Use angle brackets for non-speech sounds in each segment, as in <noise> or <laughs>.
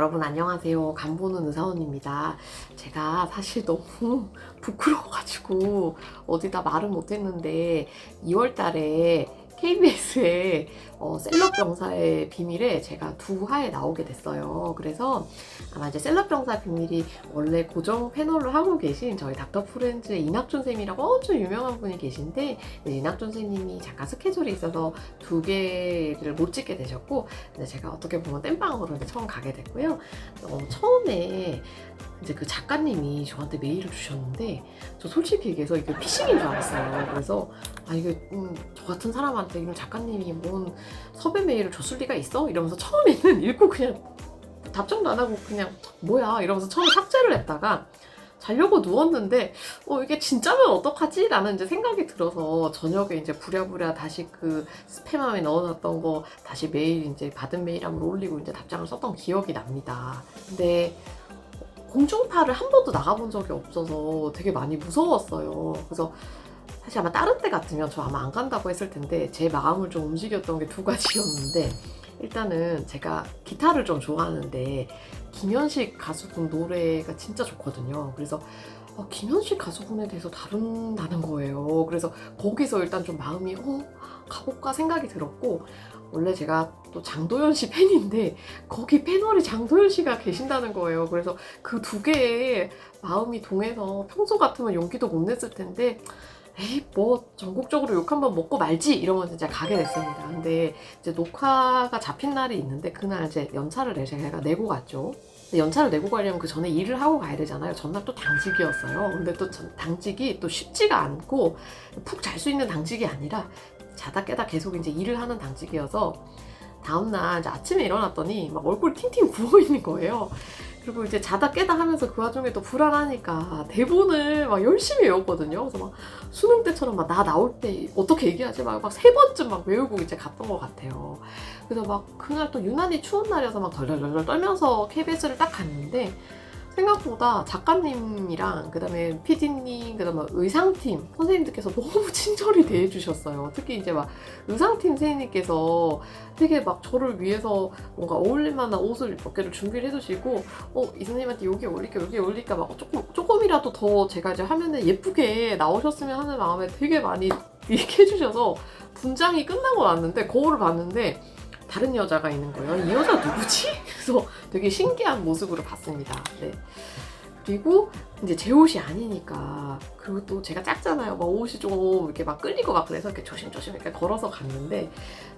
여러분 안녕하세요. 간보는 의사원입니다. 제가 사실 너무 <laughs> 부끄러워가지고 어디다 말을 못했는데 2월 달에 KBS에 어, 셀럽 병사의 비밀에 제가 두 화에 나오게 됐어요. 그래서 아마 이제 셀럽 병사 비밀이 원래 고정 패널로 하고 계신 저희 닥터 프렌즈의 이낙준 쌤이라고 엄청 유명한 분이 계신데 네, 이낙준 쌤님이 잠깐 스케줄이 있어서 두 개를 못 찍게 되셨고 제가 어떻게 보면 땜빵으로 처음 가게 됐고요. 어, 처음에 이제 그 작가님이 저한테 메일을 주셨는데 저 솔직히 얘기해서 이게 피싱인 줄 알았어요. 그래서 아 이게 음, 저 같은 사람한테 이런 작가님이 뭔 섭외 메일을 줬을 리가 있어? 이러면서 처음에는 <laughs> 읽고 그냥 답장도 안 하고 그냥 뭐야 이러면서 처음에 삭제를 했다가 자려고 누웠는데 어 이게 진짜면 어떡하지? 라는 이제 생각이 들어서 저녁에 이제 부랴부랴 다시 그 스팸함에 넣어놨던 거 다시 메일 이제 받은 메일함으로 올리고 이제 답장을 썼던 기억이 납니다. 근데 공중파를 한 번도 나가본 적이 없어서 되게 많이 무서웠어요. 그래서 사실 아마 다른 때 같으면 저 아마 안 간다고 했을 텐데 제 마음을 좀 움직였던 게 두 가지였는데 일단은 제가 기타를 좀 좋아하는데 김현식 가수분 노래가 진짜 좋거든요. 그래서 어, 김현식 가수분에 대해서 다룬다는 거예요. 그래서 거기서 일단 좀 마음이 어 가볼까 생각이 들었고 원래 제가 또 장도연 씨 팬인데 거기 패널에 장도연 씨가 계신다는 거예요. 그래서 그 두 개의 마음이 동해서 평소 같으면 용기도 못 냈을 텐데 에이 뭐 전국적으로 욕 한번 먹고 말지 이러면서 이제 가게 됐습니다. 근데 이제 녹화가 잡힌 날이 있는데 그날 이제 연차를 내 제가 내고 갔죠. 연차를 내고 가려면 그 전에 일을 하고 가야 되잖아요. 전날 또 당직이었어요. 근데 또 전- 당직이 또 쉽지가 않고 푹 잘 수 있는 당직이 아니라 자다 깨다 계속 이제 일을 하는 당직이어서 다음날 아침에 일어났더니 막 얼굴 팅팅 부어 있는 거예요. 그리고 이제 자다 깨다 하면서 그 와중에 또 불안하니까 대본을 막 열심히 외웠거든요. 그래서 막 수능 때처럼 막 나 나올 때 어떻게 얘기하지 막막세 번쯤 막 외우고 이제 갔던 것 같아요. 그래서 막 그날 또 유난히 추운 날이어서 막 덜덜덜 떨면서 KBS를 딱 갔는데 생각보다 작가님이랑 그다음에 PD님 그다음에 의상팀 선생님들께서 <laughs> 너무 친절히 대해주셨어요. 특히 이제 막 의상팀 선생님께서 되게 막 저를 위해서 뭔가 어울릴만한 옷을 몇 개를 준비를 해주시고 어이 선생님한테 여기 올릴까 여기 올릴까 막 조금 조금이라도 더 제가 이제 화면에 예쁘게 나오셨으면 하는 마음에 되게 많이 <laughs> 이렇게 해주셔서 분장이 끝나고 났는데 거울을 봤는데 다른 여자가 있는 거예요. 이 여자 누구지? <laughs> 그래서 되게 신기한 모습으로 봤습니다. 네. 그리고 이제 제 옷이 아니니까 그리고 또 제가 작잖아요. 막 옷이 좀 이렇게 막 끌리고 막 그래서 이렇게 조심조심 이렇게 걸어서 갔는데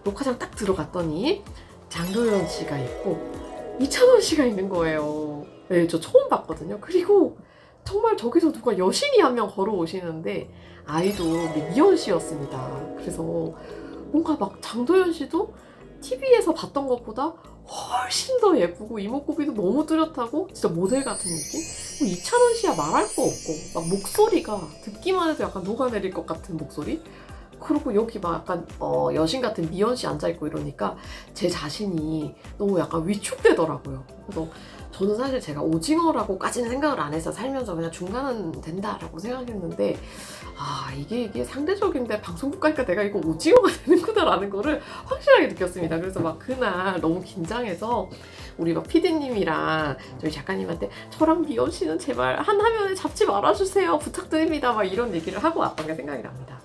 녹화장 딱 들어갔더니 장도연 씨가 있고 이찬원 씨가 있는 거예요. 네, 저 처음 봤거든요. 그리고 정말 저기서 누가 여신이 한 명 걸어오시는데 아이돌 미연 씨였습니다. 그래서 뭔가 막 장도연 씨도 TV에서 봤던 것보다 훨씬 더 예쁘고 이목구비도 너무 뚜렷하고 진짜 모델 같은 느낌? 뭐 이찬원 씨야 말할 거 없고 막 목소리가 듣기만 해도 약간 녹아내릴 것 같은 목소리? 그리고 여기 막 약간 어, 여신 같은 미연 씨 앉아있고 이러니까 제 자신이 너무 약간 위축되더라고요. 그래서 저는 사실 제가 오징어라고까지는 생각을 안 해서 살면서 그냥 중간은 된다라고 생각했는데 아 이게 이게 상대적인데 방송국 가니까 내가 이거 오징어가 <laughs> 되는구나라는 거를 확실하게 느꼈습니다. 그래서 막 그날 너무 긴장해서 우리 막 PD님이랑 저희 작가님한테 저랑 미연 씨는 제발 한 화면에 잡지 말아주세요 부탁드립니다 막 이런 얘기를 하고 왔던 게 생각이 납니다.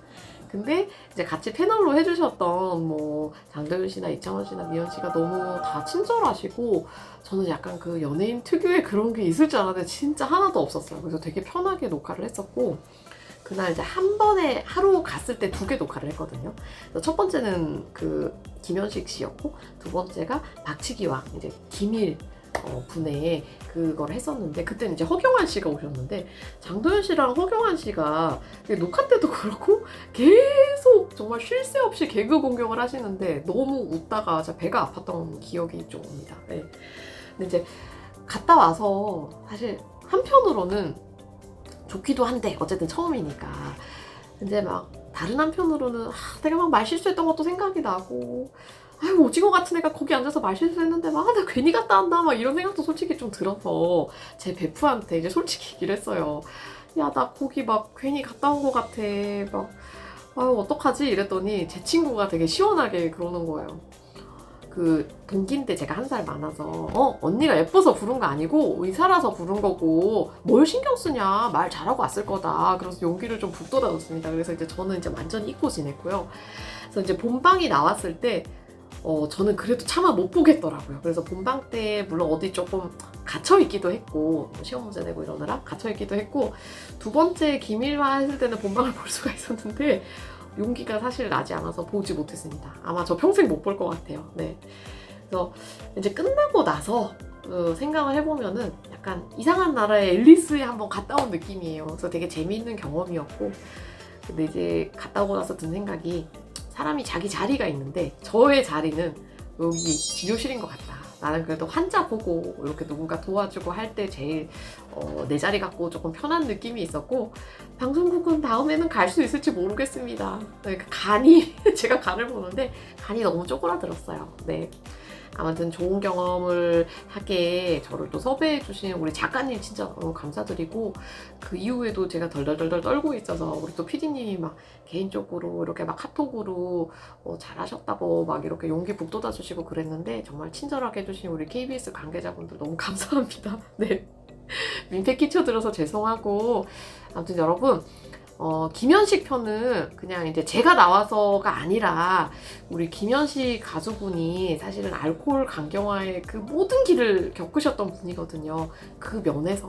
근데 이제 같이 패널로 해주셨던 뭐 장도연 씨나 이창원 씨나 미연 씨가 너무 다 친절하시고 저는 약간 그 연예인 특유의 그런 게 있을 줄 알았는데 진짜 하나도 없었어요. 그래서 되게 편하게 녹화를 했었고 그날 이제 한 번에 하루 갔을 때 두 개 녹화를 했거든요. 첫 번째는 그 김현식 씨였고 두 번째가 박치기왕 이제 김일 어, 분의 그걸 했었는데 그때는 이제 허경환 씨가 오셨는데 장도연 씨랑 허경환 씨가 녹화 때도 <laughs> 그렇고 계속 정말 쉴 새 없이 개그 공격을 하시는데 너무 웃다가 진짜 배가 아팠던 기억이 좀 옵니다. 네. 근데 이제 갔다 와서 사실 한편으로는 좋기도 한데 어쨌든 처음이니까 근데 막 다른 한편으로는 아, 내가 막 말 실수했던 것도 생각이 나고 아유 오징어 같은 애가 거기 앉아서 말 실수 했는데 막 나 괜히 갔다 온다 막 이런 생각도 솔직히 좀 들어서 제 베프한테 이제 솔직히 얘기를 했어요. 야 나 거기 막 괜히 갔다 온 것 같아. 막 아유 어떡하지? 이랬더니 제 친구가 되게 시원하게 그러는 거예요. 그 동기인데 제가 한 살 많아서 어 언니가 예뻐서 부른 거 아니고 의사라서 부른 거고 뭘 신경 쓰냐? 말 잘하고 왔을 거다. 그래서 용기를 좀 북돋아줬습니다. 그래서 이제 저는 이제 완전히 잊고 지냈고요. 그래서 이제 본방이 나왔을 때 어, 저는 그래도 차마 못 보겠더라고요. 그래서 본방 때 물론 어디 조금 갇혀 있기도 했고 뭐 시험 문제 내고 이러느라 갇혀 있기도 했고 두 번째 기밀화 했을 때는 본방을 볼 수가 있었는데 용기가 사실 나지 않아서 보지 못했습니다. 아마 저 평생 못 볼 것 같아요. 네. 그래서 이제 끝나고 나서 어, 생각을 해보면은 약간 이상한 나라의 앨리스에 한번 갔다 온 느낌이에요. 그래서 되게 재미있는 경험이었고 근데 이제 갔다 오고 나서 든 생각이 사람이 자기 자리가 있는데 저의 자리는 여기 진료실인 것 같다. 나는 그래도 환자 보고 이렇게 누군가 도와주고 할 때 제일 어, 내 자리 갖고 조금 편한 느낌이 있었고 방송국은 다음에는 갈 수 있을지 모르겠습니다. 네, 그 간이 <laughs> 제가 간을 보는데 간이 너무 쪼그라들었어요. 네. 아무튼 좋은 경험을 하게 저를 또 섭외해 주신 우리 작가님 진짜 너무 감사드리고 그 이후에도 제가 덜덜덜덜 떨고 있어서 우리 또 PD님이 막 개인적으로 이렇게 막 카톡으로 어, 잘하셨다고 막 이렇게 용기 북돋아 주시고 그랬는데 정말 친절하게 해주신 우리 KBS 관계자분들 너무 <laughs> 감사합니다. 네. 민폐 끼쳐드려서 죄송하고 아무튼 여러분 어, 김현식 편은 그냥 이제 제가 나와서가 아니라 우리 김현식 가수분이 사실은 알코올 강경화의 그 모든 길을 겪으셨던 분이거든요. 그 면에서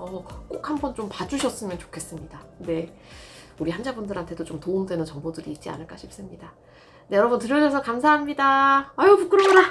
꼭 한번 좀 봐주셨으면 좋겠습니다. 네. 우리 환자분들한테도 좀 도움되는 정보들이 있지 않을까 싶습니다. 네, 여러분 들어주셔서 감사합니다. 아유, 부끄러워라.